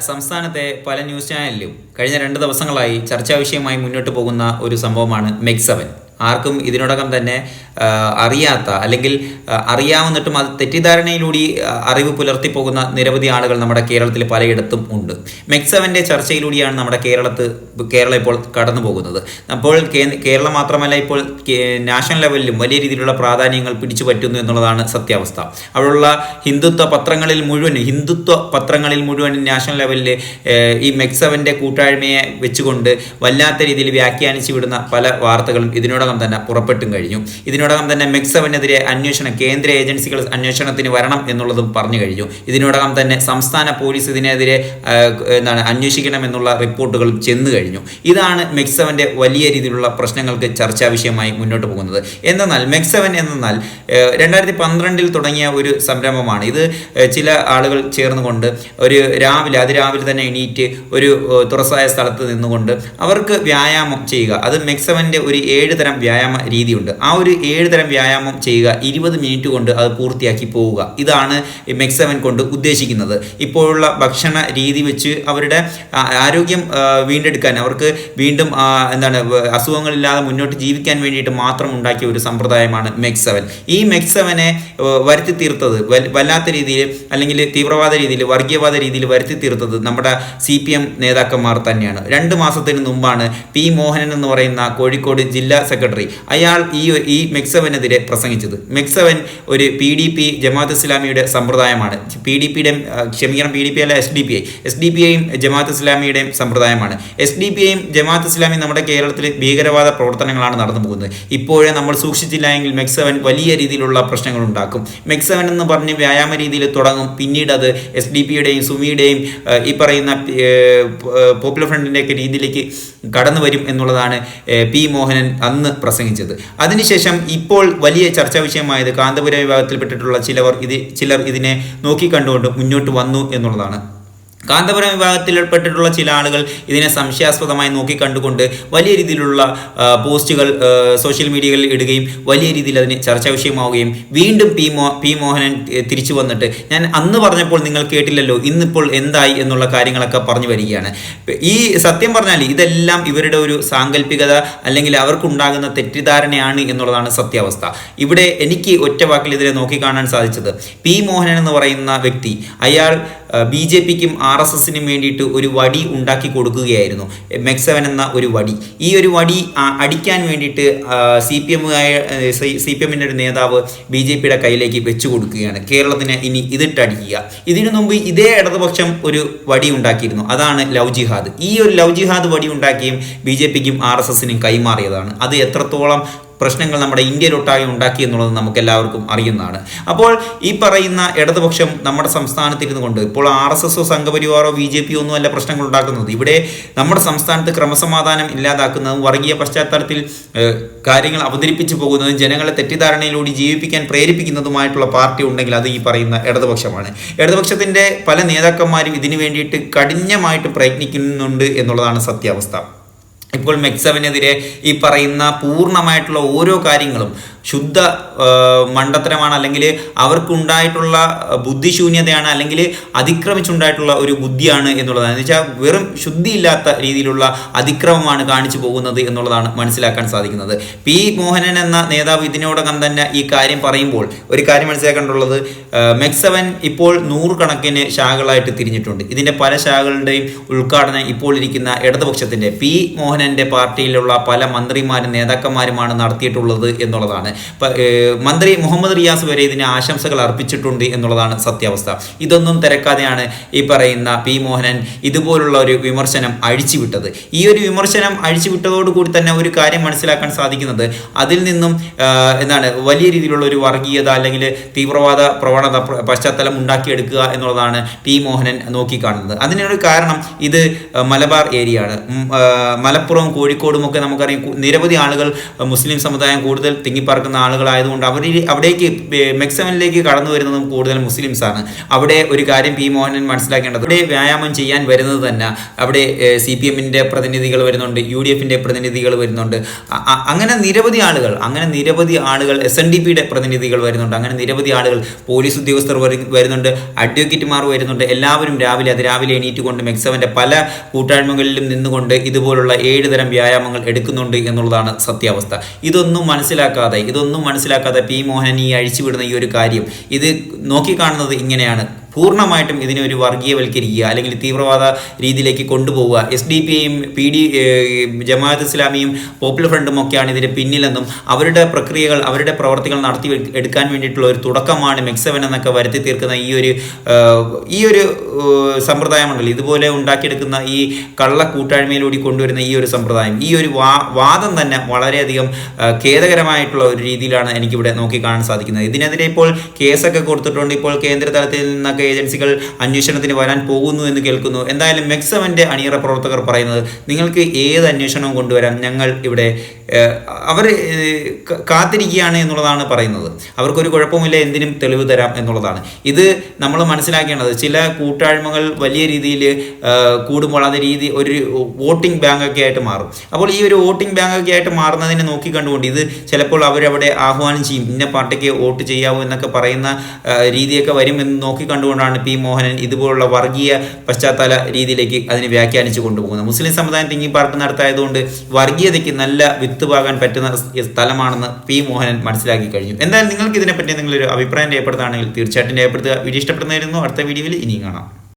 സംസ്ഥാനത്തെ പല ന്യൂസ് ചാനലിലും കഴിഞ്ഞ രണ്ട് ദിവസങ്ങളായി ചർച്ചാ വിഷയമായി മുന്നോട്ട് പോകുന്ന ഒരു സംഭവമാണ് മെക്സവൻ ആർക്കും ഇതിനോടകം തന്നെ അറിയാത്ത അല്ലെങ്കിൽ അറിയാവുന്നിട്ടും അത് തെറ്റിദ്ധാരണയിലൂടെ അറിവ് പുലർത്തി പോകുന്ന നിരവധി ആളുകൾ നമ്മുടെ കേരളത്തിൽ പലയിടത്തും ഉണ്ട്. മെക്സവന്റെ ചർച്ചയിലൂടെയാണ് നമ്മുടെ കേരളത്ത് കേരളം ഇപ്പോൾ കടന്നു പോകുന്നത്. അപ്പോൾ കേരളം മാത്രമല്ല ഇപ്പോൾ നാഷണൽ ലെവലിലും വലിയ രീതിയിലുള്ള പ്രാധാന്യങ്ങൾ പിടിച്ചു പറ്റുന്നു എന്നുള്ളതാണ് സത്യാവസ്ഥ. അവിടെയുള്ള ഹിന്ദുത്വ പത്രങ്ങളിൽ മുഴുവൻ ഹിന്ദുത്വ പത്രങ്ങളിൽ മുഴുവൻ നാഷണൽ ലെവലിൽ ഈ മെക്സവന്റെ കൂട്ടായ്മയെ വെച്ചുകൊണ്ട് വല്ലാത്ത രീതിയിൽ വ്യാഖ്യാനിച്ചു വിടുന്ന പല വാർത്തകളും ഇതിനോടകം തന്നെ പുറപ്പെട്ടും കഴിഞ്ഞു. ഇതിനോടകം തന്നെ മെക്സവനെതിരെ അന്വേഷണം കേന്ദ്ര ഏജൻസികൾ അന്വേഷണത്തിന് വരണം എന്നുള്ളതും പറഞ്ഞു കഴിഞ്ഞു. ഇതിനോടകം തന്നെ സംസ്ഥാന പോലീസ് ഇതിനെതിരെ എന്താണ് അന്വേഷിക്കണം എന്നുള്ള റിപ്പോർട്ടുകൾ ചെന്നു കഴിഞ്ഞു. ഇതാണ് മെക്സവന്റെ വലിയ രീതിയിലുള്ള പ്രശ്നങ്ങൾക്ക് ചർച്ചാ വിഷയമായി മുന്നോട്ട് പോകുന്നത്. എന്തെന്നാൽ മെക്സവൻ എന്നാൽ രണ്ടായിരത്തി പന്ത്രണ്ടിൽ തുടങ്ങിയ ഒരു സംരംഭമാണ്. ഇത് ചില ആളുകൾ ചേർന്നുകൊണ്ട് ഒരു രാവിലെ അതിരാവിലെ തന്നെ എണീറ്റ് ഒരു തുറസായ സ്ഥലത്ത് നിന്നുകൊണ്ട് അവർക്ക് വ്യായാമം ചെയ്യുക. അത് മെക്സവന്റെ ഒരു ഏഴ് തരം വ്യായാമ രീതിയുണ്ട്. ആ ഒരു ഏഴ് തരം വ്യായാമം ചെയ്യുക ഇരുപത് മിനിറ്റ് കൊണ്ട് അത് പൂർത്തിയാക്കി പോവുക. ഇതാണ് മെക്സവൻ കൊണ്ട് ഉദ്ദേശിക്കുന്നത്. ഇപ്പോഴുള്ള ഭക്ഷണ രീതി വെച്ച് അവരുടെ ആരോഗ്യം വീണ്ടെടുക്കാൻ അവർക്ക് വീണ്ടും എന്താണ് അസുഖങ്ങളില്ലാതെ മുന്നോട്ട് ജീവിക്കാൻ വേണ്ടിയിട്ട് മാത്രം ഉണ്ടാക്കിയ ഒരു സമ്പ്രദായമാണ് മെക്സവൻ. ഈ മെക്സവനെ വരുത്തി തീർത്തത് വല്ലാത്ത രീതിയിൽ അല്ലെങ്കിൽ തീവ്രവാദ രീതിയിൽ വർഗീയവാദ രീതിയിൽ വരുത്തി തീർത്തത് നമ്മുടെ സി പി എം നേതാക്കന്മാർ തന്നെയാണ്. രണ്ട് മാസത്തിന് മുമ്പാണ് പി മോഹനൻ എന്ന് പറയുന്ന കോഴിക്കോട് ജില്ലാ സെക്രട്ടറി അയാൾ ഈ ഈ മെക്സവനെതിരെ പ്രസംഗിച്ചത്. മെക്സവൻ ഒരു പി ഡി പി ജമാഅത്ത് ഇസ്ലാമിയുടെ സമ്പ്രദായമാണ്. പി ഡി പിയുടെ ക്ഷമിക്കണം പി ഡി പി അല്ല S D P I. S D P ഐയും ജമാഅത്ത് ഇസ്ലാമിയുടെയും സമ്പ്രദായമാണ്. എസ് ഡി പി ഐയും ജമാഅത്ത് ഇസ്ലാമിയും നമ്മുടെ കേരളത്തിൽ ഭീകരവാദ പ്രവർത്തനങ്ങളാണ് നടന്നു പോകുന്നത്. ഇപ്പോഴേ നമ്മൾ സൂക്ഷിച്ചില്ല എങ്കിൽ മെക്സവൻ വലിയ രീതിയിലുള്ള പ്രശ്നങ്ങൾ ഉണ്ടാക്കും. മെക്സവൻ എന്ന് പറഞ്ഞ് വ്യായാമ രീതിയിൽ തുടങ്ങും. പിന്നീട് അത് എസ് ഡി പിയുടെയും സുമിയുടെയും ഈ പറയുന്ന പോപ്പുലർ ഫ്രണ്ടിന്റെയൊക്കെ രീതിയിലേക്ക് കടന്നു വരും എന്നുള്ളതാണ് പി മോഹനൻ അന്ന് പ്രസംഗിച്ചത്. അതിനുശേഷം ഇപ്പോൾ വലിയ ചർച്ചാ വിഷയമായത് കാന്തപുര വിഭാഗത്തിൽപ്പെട്ടിട്ടുള്ള ചിലവർ ഇത് ചിലർ ഇതിനെ നോക്കിക്കണ്ടുകൊണ്ട് മുന്നോട്ട് വന്നു എന്നുള്ളതാണ്. കാന്തപുരം വിഭാഗത്തിൽ വിഭാഗത്തിൽപ്പെട്ടിട്ടുള്ള ചില ആളുകൾ ഇതിനെ സംശയാസ്പദമായി നോക്കിക്കണ്ടുകൊണ്ട് വലിയ രീതിയിലുള്ള പോസ്റ്റുകൾ സോഷ്യൽ മീഡിയകളിൽ ഇടുകയും വലിയ രീതിയിൽ അതിന് ചർച്ചാ വിഷയമാവുകയും വീണ്ടും പി മോ പി മോഹനൻ തിരിച്ചു വന്നിട്ട് ഞാൻ അന്ന് പറഞ്ഞപ്പോൾ നിങ്ങൾ കേട്ടില്ലല്ലോ ഇന്നിപ്പോൾ എന്തായി എന്നുള്ള കാര്യങ്ങളൊക്കെ പറഞ്ഞു വരികയാണ്. ഈ സത്യം പറഞ്ഞാൽ ഇതെല്ലാം ഇവരുടെ ഒരു സാങ്കല്പികത അല്ലെങ്കിൽ അവർക്കുണ്ടാകുന്ന തെറ്റിദ്ധാരണയാണ് എന്നുള്ളതാണ് സത്യാവസ്ഥ. ഇവിടെ എനിക്ക് ഒറ്റ വാക്കിൽ ഇതിനെ നോക്കിക്കാണാൻ സാധിച്ചത് പി മോഹനൻ എന്ന് പറയുന്ന വ്യക്തി അയാൾ ബി ജെ പിക്കും ആർ എസ് എസിനും വേണ്ടിയിട്ട് ഒരു വടി ഉണ്ടാക്കി കൊടുക്കുകയായിരുന്നു. മെക്സവൻ എന്ന ഒരു വടി. ഈ ഒരു വടി അടിക്കാൻ വേണ്ടിയിട്ട് സി പി എമ്മുകായ സി പി എമ്മിന്റെ ഒരു നേതാവ് ബി ജെ പിയുടെ കയ്യിലേക്ക് വെച്ചു കൊടുക്കുകയാണ്. കേരളത്തിന് ഇനി ഇതിട്ടടിക്കുക. ഇതിനു മുമ്പ് ഇതേ ഇടതുപക്ഷം ഒരു വടി ഉണ്ടാക്കിയിരുന്നു. അതാണ് ലവ് ജിഹാദ്. ഈ ഒരു ലവ് ജിഹാദ് വടി ഉണ്ടാക്കിയും ബി ജെ പിക്കും ആർ എസ് എസിനും കൈമാറിയതാണ്. അത് എത്രത്തോളം പ്രശ്നങ്ങൾ നമ്മുടെ ഇന്ത്യയിലൊട്ടാകെ ഉണ്ടാക്കി എന്നുള്ളത് നമുക്ക് എല്ലാവർക്കും അറിയുന്നതാണ്. അപ്പോൾ ഈ പറയുന്ന ഇടതുപക്ഷം നമ്മുടെ സംസ്ഥാനത്തിരുന്നു കൊണ്ട് ഇപ്പോൾ ആർ എസ് എസോ സംഘപരിവാറോ ബി ജെ പിയോ ഒന്നുമല്ല പ്രശ്നങ്ങൾ ഉണ്ടാക്കുന്നത് ഇവിടെ നമ്മുടെ സംസ്ഥാനത്ത് ക്രമസമാധാനം ഇല്ലാതാക്കുന്നതും വർഗീയ പശ്ചാത്തലത്തിൽ കാര്യങ്ങൾ അവതരിപ്പിച്ചു പോകുന്നതും ജനങ്ങളെ തെറ്റിദ്ധാരണയിലൂടെ ജീവിപ്പിക്കാൻ പ്രേരിപ്പിക്കുന്നതുമായിട്ടുള്ള പാർട്ടി ഉണ്ടെങ്കിൽ അത് ഈ പറയുന്ന ഇടതുപക്ഷമാണ്. ഇടതുപക്ഷത്തിന്റെ പല നേതാക്കന്മാരും ഇതിനു വേണ്ടിയിട്ട് കഠിനമായിട്ട് പ്രയത്നിക്കുന്നുണ്ട് എന്നുള്ളതാണ് സത്യാവസ്ഥ. ഇപ്പോൾ മെക്സവിനെതിരെ ഈ പറയുന്ന പൂർണമായിട്ടുള്ള ഓരോ കാര്യങ്ങളും ശുദ്ധ മണ്ടത്തരമാണ്. അല്ലെങ്കിൽ അവർക്കുണ്ടായിട്ടുള്ള ബുദ്ധിശൂന്യതയാണ്. അല്ലെങ്കിൽ അതിക്രമിച്ചുണ്ടായിട്ടുള്ള ഒരു ബുദ്ധിയാണ് എന്നുള്ളതാണ്. എന്ന് വെച്ചാൽ വെറും ശുദ്ധിയില്ലാത്ത രീതിയിലുള്ള അതിക്രമമാണ് കാണിച്ചു പോകുന്നത് എന്നുള്ളതാണ് മനസ്സിലാക്കാൻ സാധിക്കുന്നത്. പി. മോഹനൻ എന്ന നേതാവ് ഇതിനോടകം തന്നെ ഈ കാര്യം പറയുമ്പോൾ ഒരു കാര്യം മനസ്സിലാക്കേണ്ടുള്ളത് മെക്സവൻ ഇപ്പോൾ നൂറുകണക്കിന് ശാഖകളായിട്ട് തിരിഞ്ഞിട്ടുണ്ട്. ഇതിന്റെ പല ശാഖകളുടെയും ഉദ്ഘാടനം ഇപ്പോൾ ഇരിക്കുന്ന ഇടതുപക്ഷത്തിന്റെ പി. മോഹനന്റെ പാർട്ടിയിലുള്ള പല മന്ത്രിമാരും നേതാക്കന്മാരുമാണ് നടത്തിയിട്ടുള്ളത് എന്നുള്ളതാണ്. മന്ത്രി മുഹമ്മദ് റിയാസ് വരെ ഇതിന് ആശംസകൾ അർപ്പിച്ചിട്ടുണ്ട് എന്നുള്ളതാണ് സത്യാവസ്ഥ. ഇതൊന്നും തിരക്കാതെയാണ് ഈ പറയുന്ന പി മോഹനൻ ഇതുപോലുള്ള ഒരു വിമർശനം അഴിച്ചുവിട്ടത്. ഈ ഒരു വിമർശനം അഴിച്ചുവിട്ടതോടുകൂടി തന്നെ ഒരു കാര്യം മനസ്സിലാക്കാൻ സാധിക്കുന്നത് അതിൽ നിന്നും എന്താണ് വലിയ രീതിയിലുള്ള ഒരു വർഗീയത അല്ലെങ്കിൽ തീവ്രവാദ പ്രവണത പ്ര- പശ്ചാത്തലം ഉണ്ടാക്കിയെടുക്കുക എന്നുള്ളതാണ് പി മോഹനൻ നോക്കിക്കാണുന്നത്. അതിനൊരു കാരണം ഇത് മലബാർ ഏരിയ ആണ് മലപ്പുറവും കോഴിക്കോടും ഒക്കെ നമുക്കറിയാം നിരവധി ആളുകൾ മുസ്ലിം സമുദായം കൂടുതൽ തിങ്ങിപ്പാർക്കുന്ന നടക്കുന്ന ആളുകളായതുകൊണ്ട് അവർ അവിടേക്ക് മെക്സവനിലേക്ക് കടന്നു വരുന്നതും കൂടുതൽ മുസ്ലിംസാണ്. അവിടെ ഒരു കാര്യം പി മോഹനൻ മനസ്സിലാക്കേണ്ടത് അവിടെ വ്യായാമം ചെയ്യാൻ വരുന്നത് തന്നെ അവിടെ സി പി എമ്മിന്റെ പ്രതിനിധികൾ വരുന്നുണ്ട് യു ഡി എഫിന്റെ പ്രതിനിധികൾ വരുന്നുണ്ട്. അങ്ങനെ നിരവധി ആളുകൾ അങ്ങനെ നിരവധി ആളുകൾ എസ് എൻ ഡി പിയുടെ പ്രതിനിധികൾ വരുന്നുണ്ട് അങ്ങനെ നിരവധി ആളുകൾ പോലീസ് ഉദ്യോഗസ്ഥർ വരുന്നുണ്ട് അഡ്വക്കേറ്റുമാർ വരുന്നുണ്ട്. എല്ലാവരും രാവിലെ അത് രാവിലെ എണീറ്റുകൊണ്ട് മെക്സവന്റെ പല കൂട്ടായ്മകളിലും നിന്നുകൊണ്ട് ഇതുപോലുള്ള ഏഴ് തരം വ്യായാമങ്ങൾ എടുക്കുന്നുണ്ട് എന്നുള്ളതാണ് സത്യാവസ്ഥ. ഇതൊന്നും മനസ്സിലാക്കാതെ ഇതൊന്നും മനസ്സിലാക്കാതെ പി മോഹനൻ ഈ അഴിച്ചുവിടുന്ന ഈ ഒരു കാര്യം. ഇത് നോക്കിക്കാണുന്നത് ഇങ്ങനെയാണ്. പൂർണമായിട്ടും ഇതിനെ ഒരു വർഗീയവൽക്കരിക്കുക അല്ലെങ്കിൽ തീവ്രവാദ രീതിയിലേക്ക് കൊണ്ടുപോവുക. എസ് ഡി പി ഐയും പി ഡി ജമാഅത്ത് ഇസ്ലാമിയും പോപ്പുലർ ഫ്രണ്ടും ഒക്കെയാണ് ഇതിന് പിന്നിലെന്നും അവരുടെ പ്രക്രിയകൾ അവരുടെ പ്രവർത്തികൾ നടത്തി എടുക്കാൻ വേണ്ടിയിട്ടുള്ള ഒരു തുടക്കമാണ് മെക്സവൻ എന്നൊക്കെ വരുത്തി തീർക്കുന്ന ഈ ഒരു ഈ ഒരു സമ്പ്രദായമുണ്ടല്ലോ. ഇതുപോലെ ഉണ്ടാക്കിയെടുക്കുന്ന ഈ കള്ള കൂട്ടായ്മയിലൂടെ കൊണ്ടുവരുന്ന ഈ ഒരു സമ്പ്രദായം. ഈ ഒരു വാദം തന്നെ വളരെയധികം ഖേദകരമായിട്ടുള്ള ഒരു രീതിയിലാണ് എനിക്കിവിടെ നോക്കി കാണാൻ സാധിക്കുന്നത്. ഇതിനെതിരെ ഇപ്പോൾ കേസൊക്കെ കൊടുത്തിട്ടുണ്ട്. ഇപ്പോൾ കേന്ദ്ര തലത്തിൽ നിന്നൊക്കെ ഏജൻസികൾ അന്വേഷണത്തിന് വരാൻ പോകുന്നു എന്ന് കേൾക്കുന്നു. എന്തായാലും മെക്സവന്റെ അണിയറ പ്രവർത്തകർ പറയുന്നത് നിങ്ങൾക്ക് ഏത് അന്വേഷണവും കൊണ്ടുവരാം. ഞങ്ങൾ ഇവിടെ അവർ കാത്തിരിക്കുകയാണ് എന്നുള്ളതാണ് പറയുന്നത്. അവർക്കൊരു കുഴപ്പമില്ല എന്തിനും തെളിവ് തരാം എന്നുള്ളതാണ്. ഇത് നമ്മൾ മനസ്സിലാക്കേണ്ടത് ചില കൂട്ടായ്മകൾ വലിയ രീതിയിൽ കൂടുമ്പോൾ അത് രീതി ഒരു വോട്ടിംഗ് ബാങ്കൊക്കെ ആയിട്ട് മാറും. അപ്പോൾ ഈ ഒരു വോട്ടിംഗ് ബാങ്കൊക്കെ ആയിട്ട് മാറുന്നതിനെ നോക്കിക്കണ്ടുകൊണ്ട് ഇത് ചിലപ്പോൾ അവരവിടെ ആഹ്വാനം ചെയ്യും. ഇന്ന പാർട്ടിക്ക് വോട്ട് ചെയ്യാവൂ എന്നൊക്കെ പറയുന്ന രീതിയൊക്കെ വരുമെന്ന് നോക്കിക്കണ്ടുകൊണ്ടാണ് പി മോഹനൻ ഇതുപോലുള്ള വർഗീയ പശ്ചാത്തല രീതിയിലേക്ക് അതിനെ വ്യാഖ്യാനിച്ചു കൊണ്ടുപോകുന്നത്. മുസ്ലിം സമുദായം തിങ്ങി പാർക്ക് നടത്തായതുകൊണ്ട് വർഗീയതയ്ക്ക് നല്ല വിത്ത് പാകാൻ പറ്റുന്ന സ്ഥലമാണെന്ന് പി മോഹനൻ മനസ്സിലാക്കി കഴിഞ്ഞു. എന്തായാലും നിങ്ങൾക്ക് ഇതിനെപ്പറ്റി നിങ്ങളൊരു അഭിപ്രായം രേഖപ്പെടുത്തുകയാണെങ്കിൽ തീർച്ചയായിട്ടും രേഖപ്പെടുത്തുക. വീഡിയോ ഇഷ്ടപ്പെടുന്നതായിരുന്നു അടുത്ത വീഡിയോയിൽ ഇനിയും കാണാം.